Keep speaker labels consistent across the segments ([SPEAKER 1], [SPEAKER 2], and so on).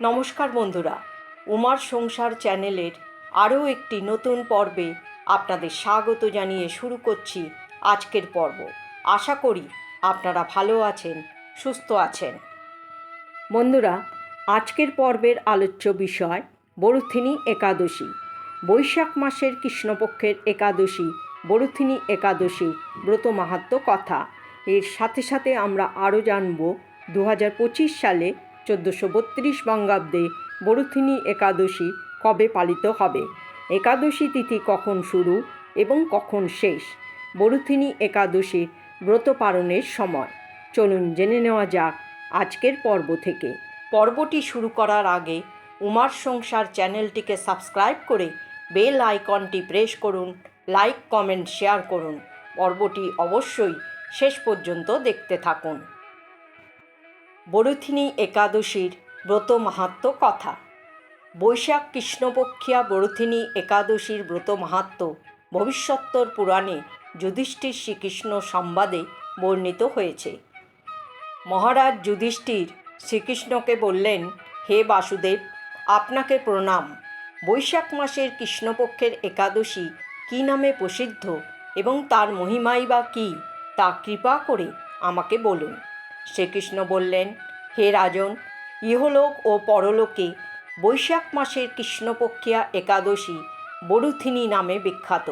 [SPEAKER 1] নমস্কার বন্ধুরা, উমার সংসার চ্যানেলের আরও একটি নতুন পর্বে আপনাদের স্বাগত জানিয়ে শুরু করছি আজকের পর্ব। আশা করি আপনারা ভালো আছেন, সুস্থ আছেন। বন্ধুরা, আজকের পর্বের আলোচ্য বিষয় বরুথিনী একাদশী। বৈশাখ মাসের কৃষ্ণপক্ষের একাদশী, বরুথিনী একাদশী ব্রত মাহাত্ম কথা। এর সাথে সাথে আমরা আরও জানব দু হাজার পঁচিশ সালে চোদ্দোশো বত্রিশ বঙ্গাব্দে বরুথিনী একাদশী কবে পালিত হবে? একাদশী তিথি কখন শুরু এবং কখন শেষ? বরুথিনী একাদশীর ব্রত পালনের সময়। চলুন জেনে নেওয়া যাক আজকের পর্ব থেকে। পর্বটি শুরু করার আগে উমার সংসার চ্যানেলটিকে সাবস্ক্রাইব করে বেল আইকনটি প্রেস করুন, লাইক, কমেন্ট, শেয়ার করুন। পর্বটি অবশ্যই শেষ পর্যন্ত দেখতে থাকুন। বরুথিনী একাদশীর ব্রত মাহাত্ম কথা। বৈশাখ কৃষ্ণপক্ষিয়া বরুথিনী একাদশীর ব্রত মাহাত্ম ভবিষ্যত্তর পুরাণে যুধিষ্ঠির শ্রীকৃষ্ণ সংবাদে বর্ণিত হয়েছে। মহারাজ যুধিষ্ঠির শ্রীকৃষ্ণকে বললেন, হে বাসুদেব, আপনাকে প্রণাম। বৈশাখ মাসের কৃষ্ণপক্ষের একাদশী কী নামে প্রসিদ্ধ এবং তার মহিমাই বা কী, তা কৃপা করে আমাকে বলুন। শ্রীকৃষ্ণ বললেন, হে রাজন, ইহলোক ও পরলোকে বৈশাখ মাসের কৃষ্ণপক্ষিয়া একাদশী বরুথিনী নামে বিখ্যাত।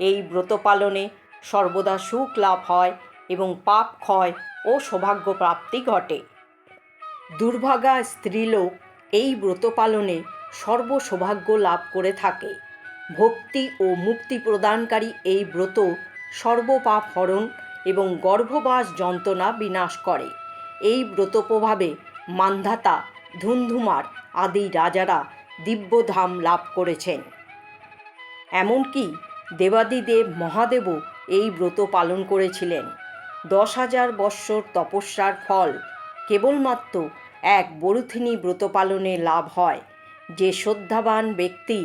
[SPEAKER 1] এই ব্রত পালনে সর্বদা সুখ লাভ হয় এবং পাপ ক্ষয় ও সৌভাগ্য প্রাপ্তি ঘটে। দুর্ভাগা স্ত্রীলোক এই ব্রত পালনে সর্বসৌভাগ্য লাভ করে থাকে। ভক্তি ও মুক্তি প্রদানকারী এই ব্রত সর্বপাপ হরণ এবং গর্ভবাস যন্ত্রণা বিনাশ করে। এই ব্রত প্রভাবে মান্ধাতা, ধুন্ধুমার আদি রাজারা দিব্যধাম লাভ করেছেন। এমনকি দেবাদিদেব মহাদেবও এই ব্রত পালন করেছিলেন। দশ হাজার বৎসর তপস্যার ফল কেবলমাত্র এক বরুথিনী ব্রত পালনে লাভ হয়। যে শ্রদ্ধাবান ব্যক্তি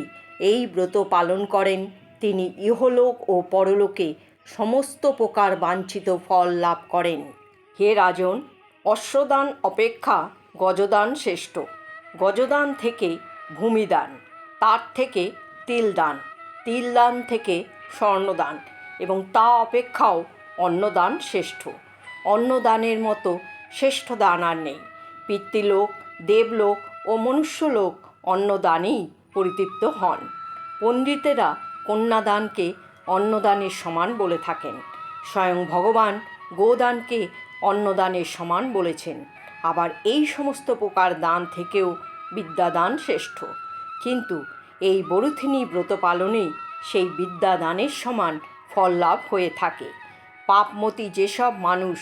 [SPEAKER 1] এই ব্রত পালন করেন, তিনি ইহলোক ও পরলোকে সমস্ত প্রকার বাঞ্ছিত ফল লাভ করেন। হে রাজন, অশ্বদান অপেক্ষা গজদান শ্রেষ্ঠ। গজদান থেকে ভূমিদান, তার থেকে তিলদান তিলদান থেকে স্বর্ণদান এবং তা অপেক্ষাও অন্নদান শ্রেষ্ঠ। অন্নদানের মতো শ্রেষ্ঠ দান আর নেই। পিতৃলোক, দেবলোক ও মনুষ্যলোক অন্নদানেই পরিতৃপ্ত হন। পণ্ডিতেরা কন্যাদানকে অন্নদানের সমান বলে থাকেন। স্বয়ং ভগবান গোদানকে অন্নদানের সমান বলেছেন। আবার এই সমস্ত প্রকার দান থেকেও বিদ্যাদান শ্রেষ্ঠ। কিন্তু এই বরুথিনী ব্রত পালনেই সেই বিদ্যাদানের সমান ফল লাভ হয়ে থাকে। পাপমতি যেসব মানুষ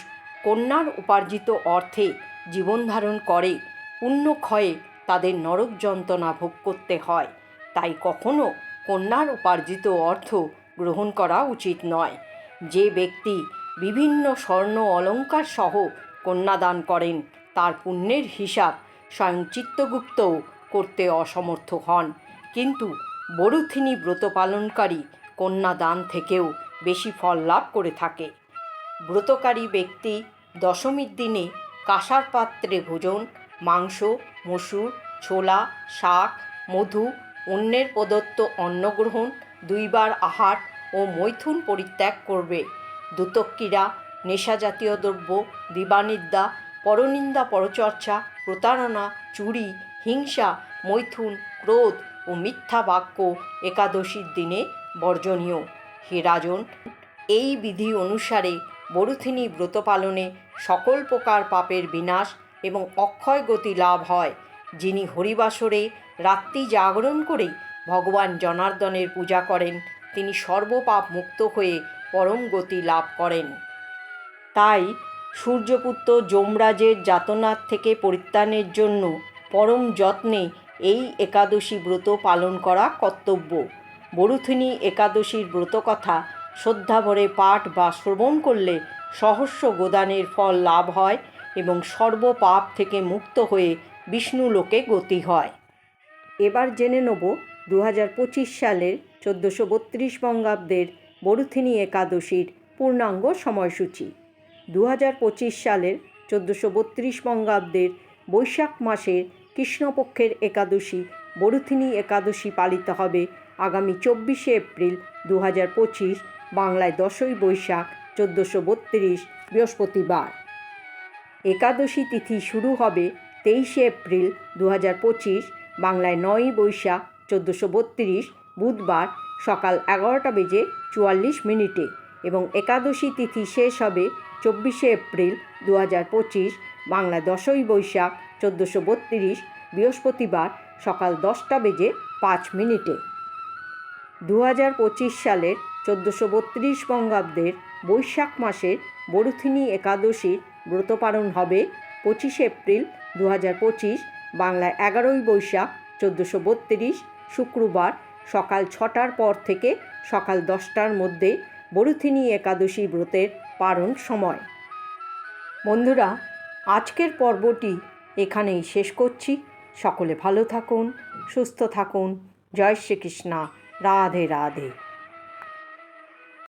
[SPEAKER 1] কন্যার উপার্জিত অর্থে জীবনধারণ করে পুণ্যক্ষয়ে তাদের নরক যন্ত্রণা ভোগ করতে হয়, তাই কখনো কন্যার উপার্জিত অর্থ গ্রহণ করা উচিত নয়। যে ব্যক্তি বিভিন্ন স্বর্ণ অলঙ্কার সহ কন্যাদান করেন, তার পুণ্যের হিসাব স্বয়ং চিত্তগুপ্তও করতে অসমর্থ হন। কিন্তু বরুথিনী ব্রত পালনকারী কন্যাদান থেকেও বেশি ফল লাভ করে থাকে। ব্রতকারী ব্যক্তি দশমীর দিনে কাঁসার পাত্রে ভোজন, মাংস, মসুর, ছোলা, শাক, মধু, অন্যের প্রদত্ত অন্নগ্রহণ দুইবার আহার ও মৈথুন পরিত্যাগ করবে। দুতক্কীরা নেশাজাতীয় দ্রব্য, দিবানিদ্যা, পরনিন্দা পরচর্চা, প্রতারণা, চুরি, হিংসা, মৈথুন, ক্রোধ ও মিথ্যা বাক্য একাদশীর দিনে বর্জনীয়। হে রাজন, এই বিধি অনুসারে বরুথিনী ব্রত পালনে সকল প্রকার পাপের বিনাশ এবং অক্ষয় গতি লাভ হয়। যিনি হরিবাসরে রাত্রি জাগরণ করে ভগবান জনার্দনের পূজা করেন, তিনি সর্বপাপ মুক্ত হয়ে পরম গতি লাভ করেন। তাই সূর্যপুত্র যমরাজের যাতনার থেকে পরিত্রাণের জন্য পরম যত্নে এই একাদশী ব্রত পালন করা কর্তব্য। বরুথিনী একাদশীর ব্রতকথা শ্রদ্ধাভরে পাঠ বা শ্রবণ করলে সহস্র গোদানের ফল লাভ হয় এবং সর্বপাপ থেকে মুক্ত হয়ে বিষ্ণু লোকে গতি হয়। এবার জেনে নেব দু হাজার পঁচিশ সালের চোদ্দোশো বত্রিশ বঙ্গাব্দের বরুথিনী একাদশীর পূর্ণাঙ্গ সময়সূচি। দু হাজার পঁচিশ সালের চোদ্দোশো বত্রিশ বঙ্গাব্দের বৈশাখ মাসের কৃষ্ণপক্ষের একাদশী বরুথিনী একাদশী পালিত হবে আগামী চব্বিশে এপ্রিল দু হাজার পঁচিশ, বাংলায় দশই বৈশাখ, চোদ্দোশো বত্রিশ, বৃহস্পতিবার। একাদশী তিথি শুরু হবে তেইশে এপ্রিল দু হাজার পঁচিশ, বাংলায় নয়ই বৈশাখ চোদ্দোশো বত্রিশ বুধবার সকাল এগারোটা বেজে চুয়াল্লিশ মিনিটে এবং একাদশী তিথি শেষ হবে চব্বিশে এপ্রিল দু হাজার পঁচিশ বাংলা দশই বৈশাখ চোদ্দোশো বত্রিশ বৃহস্পতিবার সকাল দশটা বেজে পাঁচ মিনিটে। দু হাজার পঁচিশ সালের চোদ্দোশো বত্রিশ বঙ্গাব্দের বৈশাখ মাসের বরুথিনী একাদশীর ব্রত পালন হবে পঁচিশে এপ্রিল দু হাজার পঁচিশ বাংলায় এগারোই বৈশাখ চোদ্দোশো বত্রিশ শুক্রবার সকাল ছটার পর থেকে সকাল দশটার মধ্যে বরুথিনী একাদশী ব্রতের পারণ সময়। বন্ধুরা, আজকের পর্বটি এখানেই শেষ করছি। সকলে ভালো থাকুন, সুস্থ থাকুন। জয় শ্রীকৃষ্ণা। রাধে রাধে।